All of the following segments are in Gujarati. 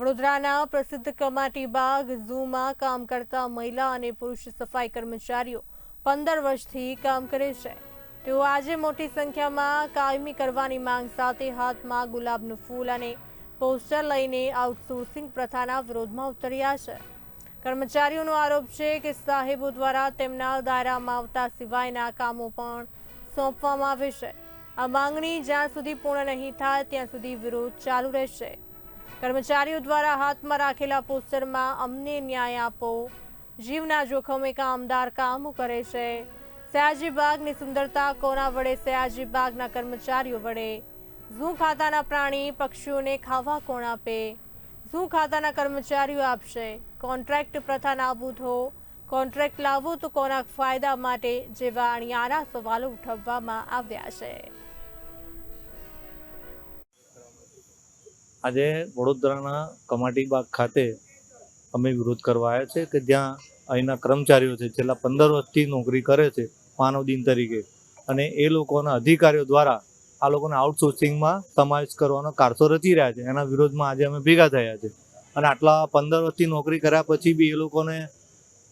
વડોદરાના પ્રસિદ્ધ કમાટી બાગ ઝૂમાં કામ કરતા મહિલા અને પુરુષ સફાઈ કર્મચારીઓ પંદર વર્ષથી કામ કરે છે. તેઓ આજે મોટી સંખ્યામાં કાયમી કરવાની માંગ સાથે હાથમાં ગુલાબનું ફૂલ અને પોસ્ટર લઈને આઉટસોર્સિંગ પ્રથાના વિરોધમાં ઉતર્યા છે. કર્મચારીઓનો આરોપ છે કે સાહેબો દ્વારા તેમના દાયરામાં આવતા સિવાયના કામો પણ સોંપવામાં આવે છે. આ માંગણી જ્યાં સુધી પૂર્ણ નહીં થાય, ત્યાં સુધી વિરોધ ચાલુ રહેશે. કર્મચારીઓ દ્વારા હાથમાં રાખેલા પોસ્ટરમાં અમને ન્યાય આપો. જીવના જોખમે કામદાર કામો કરે છે. સયાજી બાગની સુંદરતા કોના વડે? સયાજી બાગના કર્મચારીઓ વડે. ઝૂ ખાતાના પ્રાણી પક્ષીઓને ખાવા કોણ આપે? ઝૂ ખાતાના કર્મચારીઓ આપશે. કોન્ટ્રાક્ટ પ્રથા નાબૂદ હો. કોન્ટ્રાક્ટ લાવો તો કોના ફાયદા માટે? જેવા અણિયારા સવાલો ઉઠાવવામાં આવ્યા છે. આજે વડોદરાના કમાટી બાગ ખાતે અમે વિરોધ કરવા આવ્યા છે કે જ્યાં અહીંના કર્મચારીઓ છે, છેલ્લા પંદર વર્ષથી નોકરી કરે છે, માનવ દિન તરીકે. અને એ લોકોના અધિકારીઓ દ્વારા આ લોકોને આઉટસોર્સિંગમાં સમાવેશ કરવાનો કારસો રચી રહ્યા છે. એના વિરોધમાં આજે અમે ભેગા થયા છે. અને આટલા પંદર વર્ષથી નોકરી કર્યા પછી બી એ લોકોને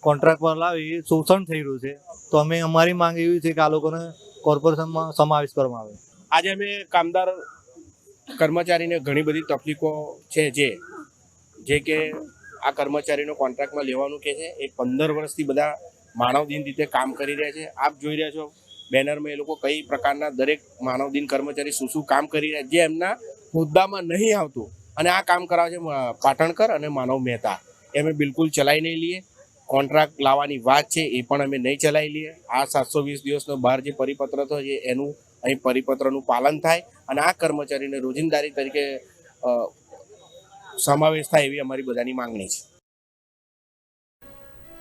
કોન્ટ્રાક્ટ પર લાવી શોષણ થઈ રહ્યું છે. તો અમે અમારી માંગ એવી છે કે આ લોકોને કોર્પોરેશનમાં સમાવેશ કરવામાં આવે. આજે અમે કામદાર કર્મચારીને ઘણી બધી તકલીફો છે જે જે કે આ કર્મચારીનો કોન્ટ્રાક્ટમાં લેવાનું કે છે, એ પંદર વર્ષથી બધા માનવ દિન રીતે કામ કરી રહ્યા છે. આપ જોઈ રહ્યા છો, બેનરમાં એ લોકો કઈ પ્રકારના દરેક માનવ દિન કર્મચારી શું શું કામ કરી રહ્યા, જે એમના હોદ્દામાં નહીં આવતું. અને આ કામ કરાવે છે પાટણકર અને માનવ મહેતા. એમે બિલકુલ ચલાવી નહીં લઈએ. કોન્ટ્રાક્ટ લાવવાની વાત છે, એ પણ અમે નહીં ચલાવી લઈએ. આ સાતસો વીસ દિવસનો બહાર જે પરિપત્ર થયો છે એનું અહીં પરિપત્રનું પાલન થાય અને આ કર્મચારીને રોજિંદારી તરીકે સમાવેશ થાય એવી અમારી બધાની માંગણી છે.